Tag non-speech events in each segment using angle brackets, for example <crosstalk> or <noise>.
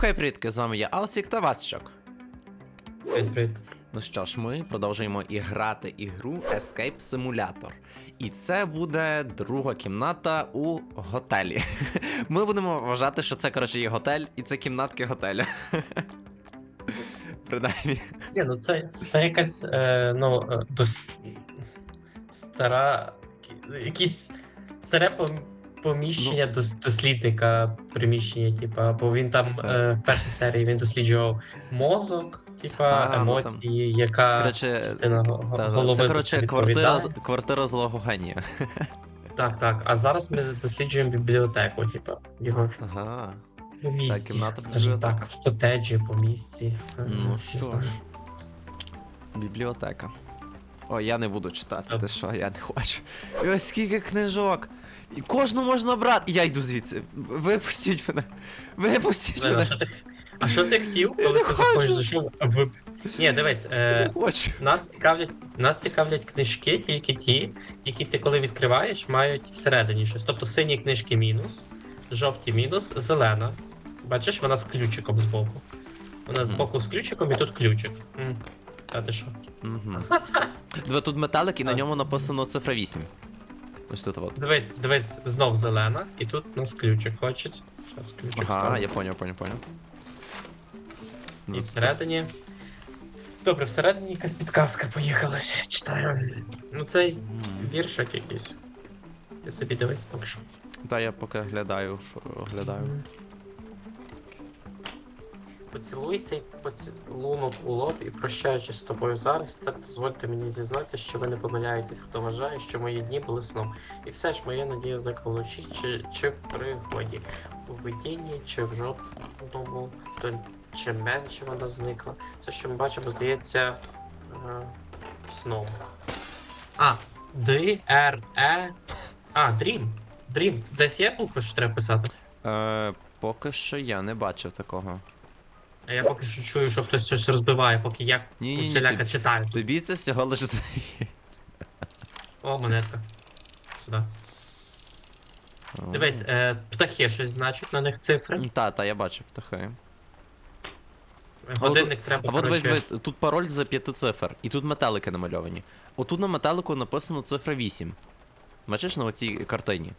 Хай привітки, з вами я Алсік та Васчок. Привіт, привіт. Ну що ж, ми продовжуємо і грати ігру Escape Simulator. І це буде друга кімната у готелі. <laughs> Ми будемо вважати, що це, коротше, є готель, і це кімнатки готеля. <laughs> Принаймні. Ні, ну це, це якась е, ну, е, дос... стара. Якісь старе пом- поміщення дос... дослідника приміщення, типа, бо він там е, в першій серії він досліджував мозок, типа, А, ну там- емоції, яка Коротше, частина Та, голови це, коротше, квартира, з- квартира злого генія. <laughs> Так, так. А зараз ми досліджуємо бібліотеку, типа, його Ага. по місці, кімната скажімо так, в котеджі по місці. Ну що ж. Бібліотека. О, я не буду читати, ти що, я не хочу. І ось скільки книжок. І кожну можна брати. Я йду звідси. Випустіть мене. Випустіть мене. а що ти хотів, коли не ти заходиш зайшов в. Ні, дивись, е, нас цікавлять, нас цікавлять книжки, тільки ті, які ти коли відкриваєш, мають всередині щось. Тобто сині книжки мінус, жовті мінус, зелена. Бачиш, вона з ключиком збоку. Вона збоку з ключиком і тут ключик. А ти що? Угу. Диви, тут металик і на ньому написано цифра 8. Ось тут от. Дивись, дивись, знов зелена, і тут у нас ключик хочеться. Зараз ключик Ага, ставлю. я поняв, поняв, поняв. І Ну, всередині. Добре, всередині якась підказка поїхала. Читаю. Ну цей м. віршик якийсь. Ти собі дивись поки що. Та я поки глядаю, що глядаю. Поцілуй цей поцілунок у лоб і прощаючись з тобою зараз, так дозвольте мені зізнатися, що ви не помиляєтесь, хто вважає, що мої дні були сном. І все ж моя надія зникла вночі, чи, чи в пригоді, у видінні, чи в жодному, то чим менше вона зникла. Все, що ми бачимо, здається е, сном. А, Д, Р, Е. А, Дрім. Дрім. Десь є букви, що треба писати? Е, поки що я не бачив такого. А я поки що чую, що хтось щось розбиває, поки я Ні-ні-ні, Кучеляка ти- читаю. Тобі це всього лише здається. О, монетка. Сюди. Дивись, е, птахи щось значить на них цифри. М, Та, та, я бачив птахи. Годинник треба. А от коротше, дивись, тут пароль за п'яти цифр, і тут метелики намальовані. Отут на метелику написано цифра 8. Бачиш на оцій картині?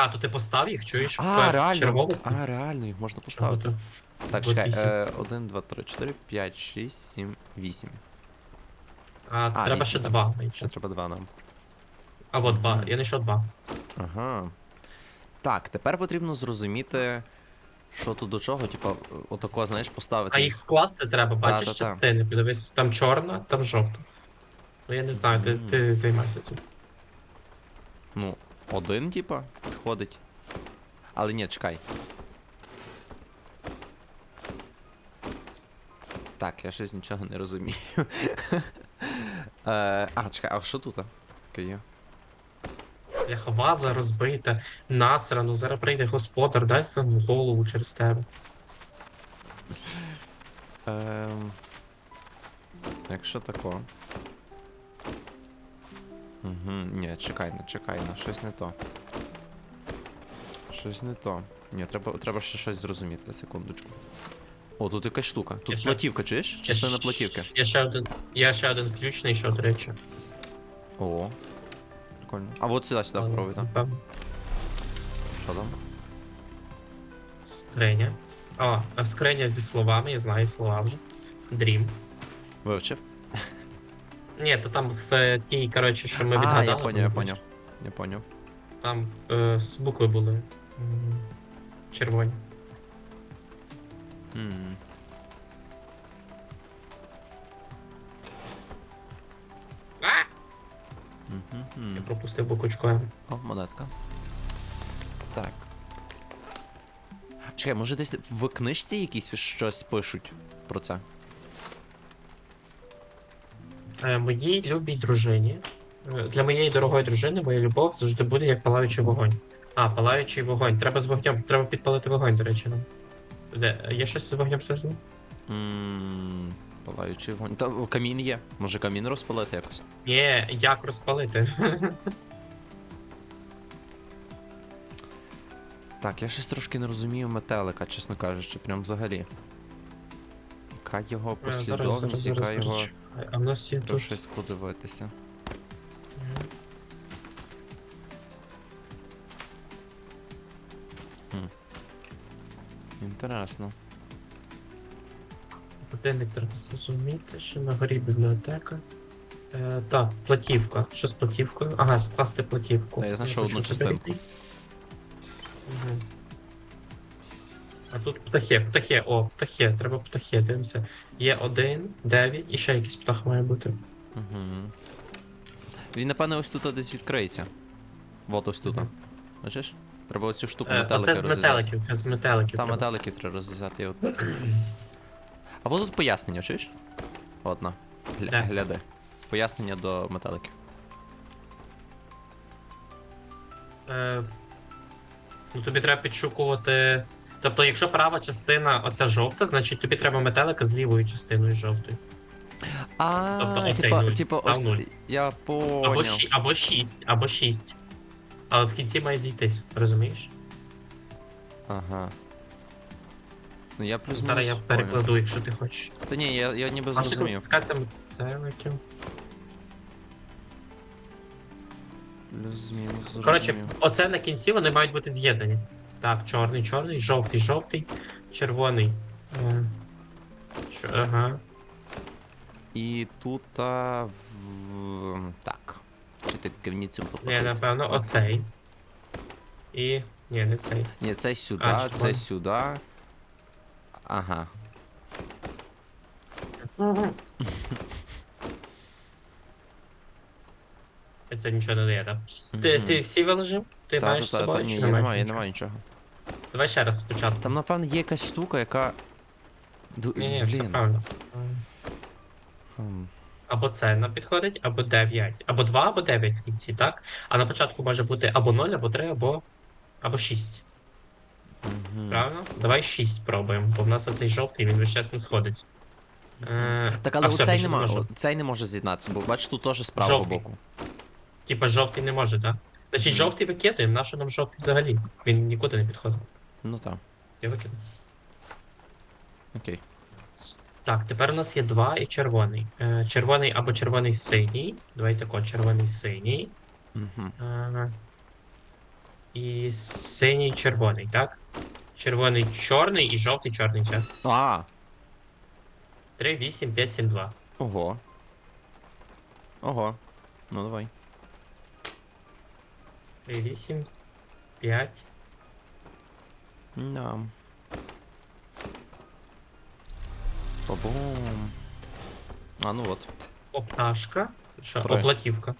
А, то ти постав їх, чуєш? А, реально. А, реально, їх можна поставити. Так, от чекай. вісім. Е, 1, 2, 3, 4, 5, 6, 7, 8. А, А, треба вісім, ще так. два. Ще треба два нам. А от два. Я знайшов два. Ага. Так, тепер потрібно зрозуміти, що тут до чого, типа, отако, знаєш, поставити. А їх скласти треба, бачиш та-та. частини. Подивись, там чорна, там жовта. Ну я не знаю, ти, ти займайся цим. Ну, один, типа, підходить. Але ні, чекай. Так, я щось нічого не розумію. <laughs> е, а, чекай, а що тут? Таке є. Бляха, ваза розбита, насрано, зараз прийде господар, дасть вам голову через тебе. Ем... Якщо тако. Угу, ні, чекай, не чекай, на щось не то. Щось не то. Ні, треба, треба ще щось зрозуміти, секундочку. О, тут якась штука. Тут Я ще- платівка, чуєш? Частина платівки. Я ще один. Я ще один ключ знайшов, до речі. О. Прикольно. А от сюди, сюди попробуй, так? Там Що там? скриня. О, а скриня зі словами, я знаю слова вже. Дрім. Вивчив? Ні, то там в е, тій, коротше, що ми а, відгадали. я поняв, я поняв. Я поняв. Там е, з букви були м, червоні. М. А! Я пропустив буквочку М. О, монетка. Так. Чекай, може десь в книжці якісь щось пишуть про це? Е, Моїй любій дружині. е, Для моєї дорогої дружини моя любов завжди буде як палаючий вогонь. А, палаючий вогонь. Треба з вогнем, треба підпалити вогонь, до речі. нам. Де? Є щось з вогнем зв'язане? Ммм. Палаючий вогонь. Та камін є. Може камін розпалити якось? Ні, як розпалити? <laughs> Так, я щось трошки не розумію метелика, чесно кажучи, прям взагалі. Яка його Е, послідовність, яка його. А в нас є Треба тут. щось подивитися. Мгм. Інтересно. Годинник треба зрозуміти, що на горі бібліотека. Е, так, платівка. Що з платівкою? Ага, скласти платівку. Та я знайшов одну частинку. йти. А тут птахи, птахи, о, птахи, треба птахи, дивимося. Є один, дев'ять і ще якийсь птах має бути. Угу. Він, напевно, ось тут десь відкриється. Вот ось тут. Мгм. Бачиш? Треба оцю штуку Е, метелика Оце з розв'язати. метеликів, це з метеликів. Там треба. метеликів треба розв'язати. я От. <clears throat> А вот тут пояснення, чуєш? От на. Гля... Де? Гляди. Пояснення до метеликів. Е, ну, тобі треба підшукувати. Тобто, якщо права частина оця жовта, значить тобі треба метелика з лівою частиною жовтою. А, Тобто оцей типа, типа, став ось. Я Або, ші, або 6, або 6. Але в кінці має зійтись, розумієш? Ага. Ну я плюс Зараз я перекладу, якщо ти хочеш. Та ні, я, я ніби Наша зрозумів. класифікація метеликів. Плюс-мінус зрозумів. Коротше, оце на кінці вони мають бути з'єднані. Так, чорний, чорний, жовтий, жовтий, червоний. Е, чо- Ага. І тут а, в... Так. Чи ти кивніцю Ні, попадає? напевно, оцей. І. Ні, не цей. Ні, це сюди, А, це червоний. сюди. Ага. Це нічого не дає, так? Ти, Мгм. ти всі виложив? Ти Та, маєш та, з та, собою? та, чи ні, не я не маю, я не нічого? маю нічого. Давай ще раз спочатку. Там, напевно, є якась штука, яка. Ду- Ні, ні, все Блін. правильно. Хм. Або це нам підходить, або 9. Або 2, або 9 в кінці, так? А на початку може бути або 0, або 3, або. або 6. Мгм. Правильно? Давай 6 пробуємо, бо в нас оцей жовтий, він весь час не сходить. Е, Так, але а все, оцей більше не можу. цей не може з'єднатися, бо бачиш, тут теж з правого Жовтий. боку. Типа жовтий не може, так? Значить, жовтий викидаємо, нащо нам жовтий взагалі? Він нікуди не підходить. Ну так, Я викину. окей. Так, тепер у нас є два і червоний. Е, червоний або червоний синій. Давай тако, червоний синій. Угу. Е, і синій червоний, так? Червоний чорний і жовтий чорний, так? А, 3, 8, 5, 7, 2. ого. Ого. Ну давай. 3, 8, 5. Да. Бабум. А, ну от. О, пташка. Що? Три. Оплатівка.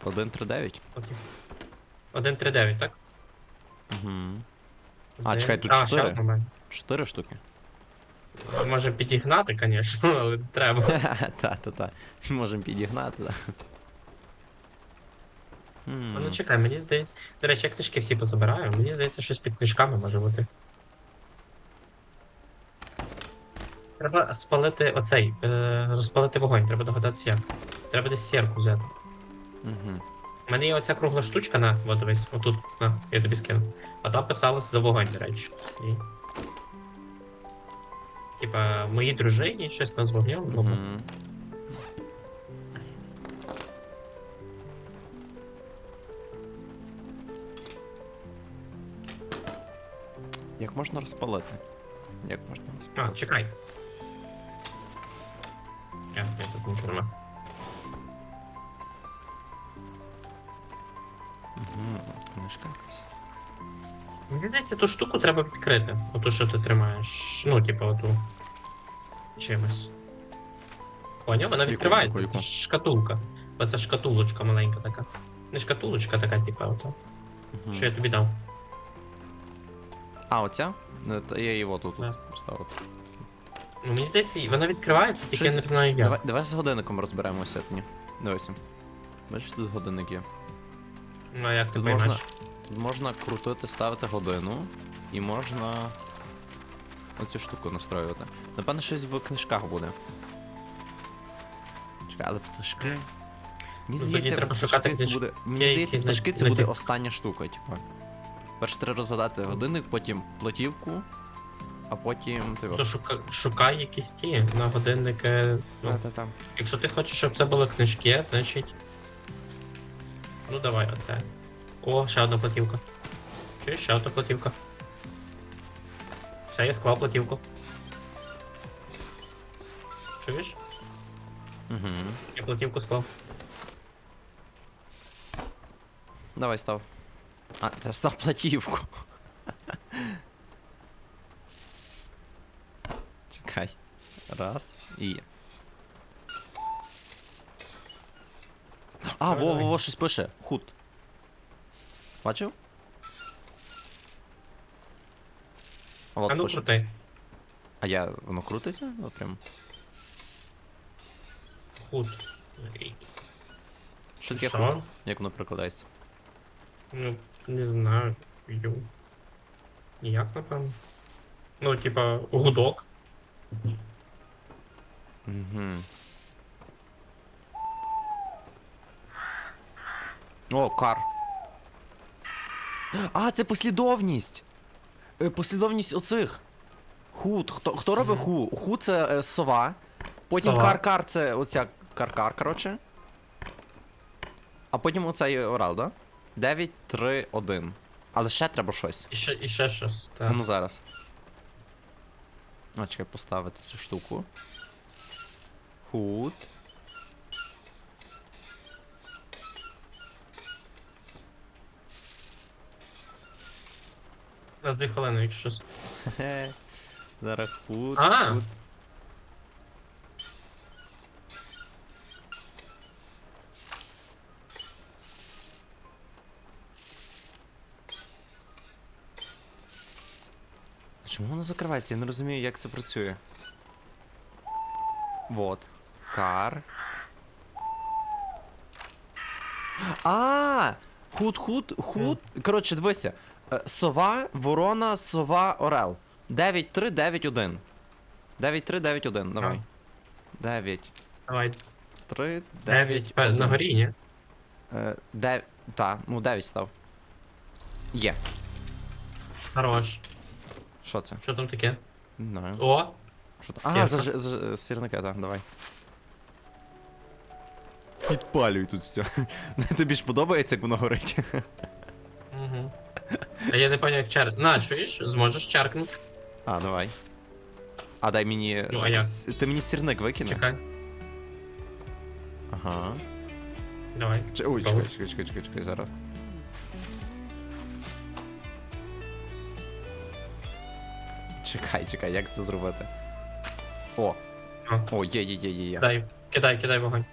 139. Платівка. 1, 3, 9, так? Угу. А, Один- чекай, тут а, чотири? ще одна. Чотири штуки. Може підігнати, <laughs> звісно, але треба. <laughs> Та-та-та. Можемо підігнати, так. А Ну чекай, мені здається. До речі, я книжки всі позабираю. Мені здається, щось під книжками може бути. Треба спалити оцей, е, розпалити вогонь, треба догадатися як. Треба десь сірку взяти. Угу. У мене є оця кругла штучка, на, от дивись, отут, на, я тобі скину. А там писалось за вогонь, до речі. І... Типа, моїй дружині щось там з вогнем. Угу. Як можна розпалити? Як можна розпалити? А, чекай. Я, я тут нічого нема. Угу. Книжка якась. Мені здається, ту штуку треба відкрити. Оту, що ти тримаєш. Ну, типу, оту. Чимось. Поняв? Вона відкривається. Це шкатулка. Оце шкатулочка маленька така. Не шкатулочка така, типу, ото. Мгм. Що я тобі дав. А, оця? Ну, та Я от тут Да. поставив. Ну, мені здається, вона відкривається, тільки я Щось- не знаю як. Давай, давай з годинником розберемося тоді. Дивися. Бачиш, тут годинник є. Ну, а як ти Тут поймеш? можна, тут можна крутити, ставити годину, і можна оцю штуку настроювати. Напевно, щось в книжках буде. Чекай, але пташки. Мені Ну, тоді здається, треба пташки це книж- буде. Мені які здається, пташки це буде остання штука, типу. Перше треба розгадати годинник, потім платівку, а потім. Ти... То шука... шукай якісь ті на годинники. Ну, Та-та-та. якщо ти хочеш, щоб це були книжки, значить. Ну давай, оце. О, ще одна платівка. Чуєш, ще одна платівка. Все, я склав платівку. Чуєш? Угу. Я платівку склав. Давай став. А, та став платівку. Чекай. Раз. І. А, во, во, во, щось пише. Худ. Бачив? А, А ну пише. крути. А я воно крутиться? От прям. Худ. Що таке Що? худ? Як воно прикладається? Ну, не знаю. Ю. Ніяк, напевно. Ну, типа, гудок. Угу. О, кар. А, це послідовність. Е, Послідовність оцих. Худ. Хто, хто робить ху? Ху це е, сова. Потім Сова. кар-кар це оця кар-кар, коротше. А потім оцей орал, да? 9, 3, 1. Але ще треба щось. І ще, і ще щось. Так. ну зараз. А, чекай, поставити цю штуку. Худ. Нас дві хвилини, якщо щось. Зараз худ. А! худ. Чому воно закривається? Я не розумію, як це працює. Вот. Кар. А! Худ-худ, худ. Коротше, дивися. Е, Сова, ворона, сова, орел. 9-3-9-1. 9-3-9-1, давай. 9, Давай, 3, 9 9, на горі, ні? Е, 9, та, ну 9 став. Є. Хорош. Що це? Що там таке? Не знаю. О! Що там? А, за, Сірка. ж- за, сірника, так, давай. Підпалюй тут все. <laughs> Тобі ж подобається, як воно горить? Угу. А я не пам'ятаю, як чар... На, чуєш? Зможеш чаркнути? А, давай. А дай мені. Ну, а як? с- Ти мені сірник викине? Чекай. Ага. Давай. Ч- Ой, Добре. чекай, чекай, чекай, чекай, зараз. Чекай, чекай, як це зробити? О! А. О, є, є, є, є, є. Дай. Кидай, кидай вогонь.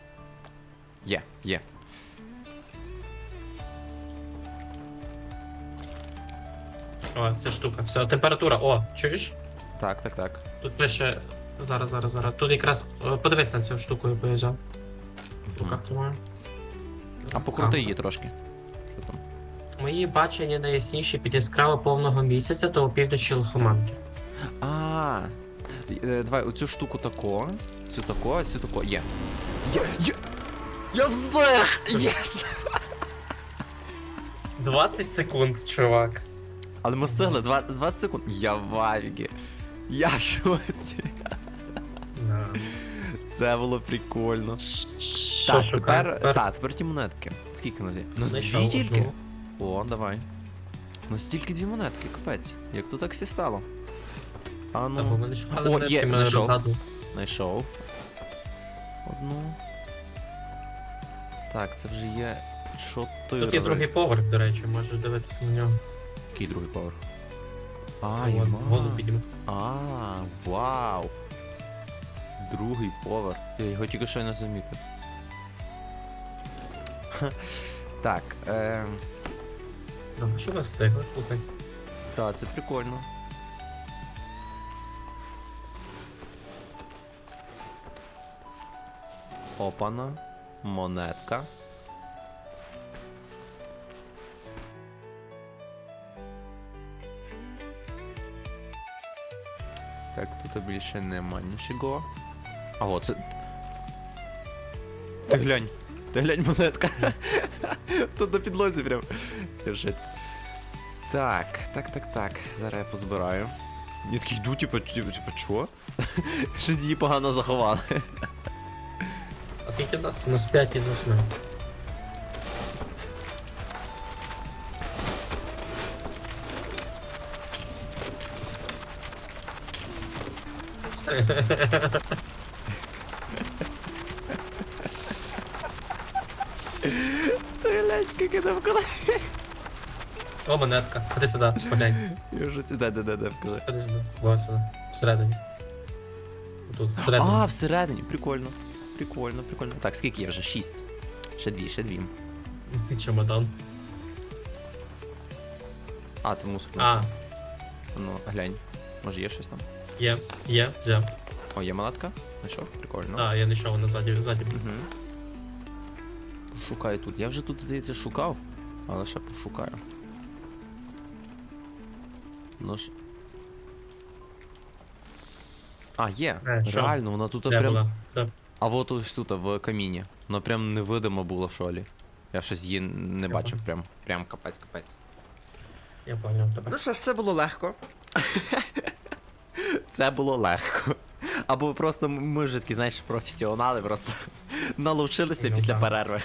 Є, є. О, це штука. Все, температура. О, чуєш? Так, так, так. Тут пише. Зараз, зараз, зараз. Тут якраз. Подивись на цю штуку, яку я взяв. В руках тримаю. А покрути її трошки. Що там? Мої бачення найясніші під яскраво повного місяця та опівночі лихоманки. А, е, давай оцю штуку тако, цю тако, цю тако. Є. Є, є. Я вздох! Єс! 20 секунд, чувак. Але ми встигли, два- 20 секунд. Я в авігі. Я в шоці. Да. Це було прикольно. Що так, тепер, та, тепер ті монетки. Скільки нас є? Нас Знайшов дві тільки? одну. О, давай. Нас тільки дві монетки, капець. Як тут так всі стало? А Та, бо ну, ми не шукали О, є, ми знайшов. розгадували. знайшов. Одну. Так, це вже є чотири. Тут є другий поверх, до речі, можеш дивитися на нього. Який другий поверх? А, Вон, йма. Голову. А, вау. Другий поверх. Я його тільки що не замітив. Ха. Так, ем, Ну, що ви встигли, слухай. та, це прикольно. Опана, монетка. Так, тут більше нема нічого. А о, це. Ти глянь. Ти глянь монетка. <laughs> Тут на підлозі прям. Шоці. Так, так, так, так. Зараз я позбираю. Я такий йду, типу, типу, типу, чо? <laughs> Щось її погано заховали. А скільки нас? У нас 5 із 8. Ти глянь, скільки там коли. О, монетка. Ходи сюди, поглянь. Я вже де, де, де, де, вкажи. Ходи сюди. Ось сюди. Всередині. Тут, всередині. А, всередині, прикольно. Прикольно, прикольно. Так, скільки є вже? Шість. Ще дві, ще дві. Чемодан. А, ти мусор. А, Ну, глянь. Може є щось там? є, є, взяв. О, є монетка? Знайшов? Прикольно. А, я не йшов, вона ззаді, ззаді. Угу. Пошукаю тут. Я вже тут, здається, шукав, але ще пошукаю. Ну ж. А, є. Е, що? Реально, вона тут Де прям. була? А от ось тут, в каміні. Воно прям невидимо було шолі. Я щось її не Я бачив, прям, прям капець, капець. Я поняв тебе. Ну що ж, це було легко. <laughs> це було легко. Або просто ми ж такі, знаєш, професіонали, просто <laughs> наловчилися Ну, після да. перерви.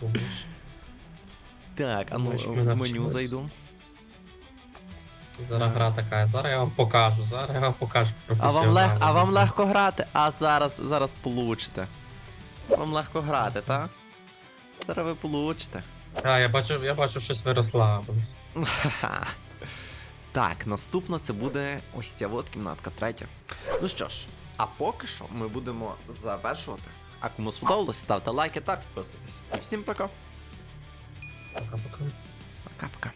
Думаєш? Так, а ну в меню зайду. Зараз гра така, зараз я вам покажу, зараз я вам покажу. А вам, лег... а вам легко грати, а зараз зараз получите. Вам легко грати, так? Зараз ви получите. А, я бачу, я бачу, щось ви розслабились. <laughs> Так, наступно це буде ось ця от кімнатка третя. Ну що ж, а поки що ми будемо завершувати. А кому сподобалось, ставте лайки та підписуйтесь. І всім пока. Пока-пока. Пока-пока.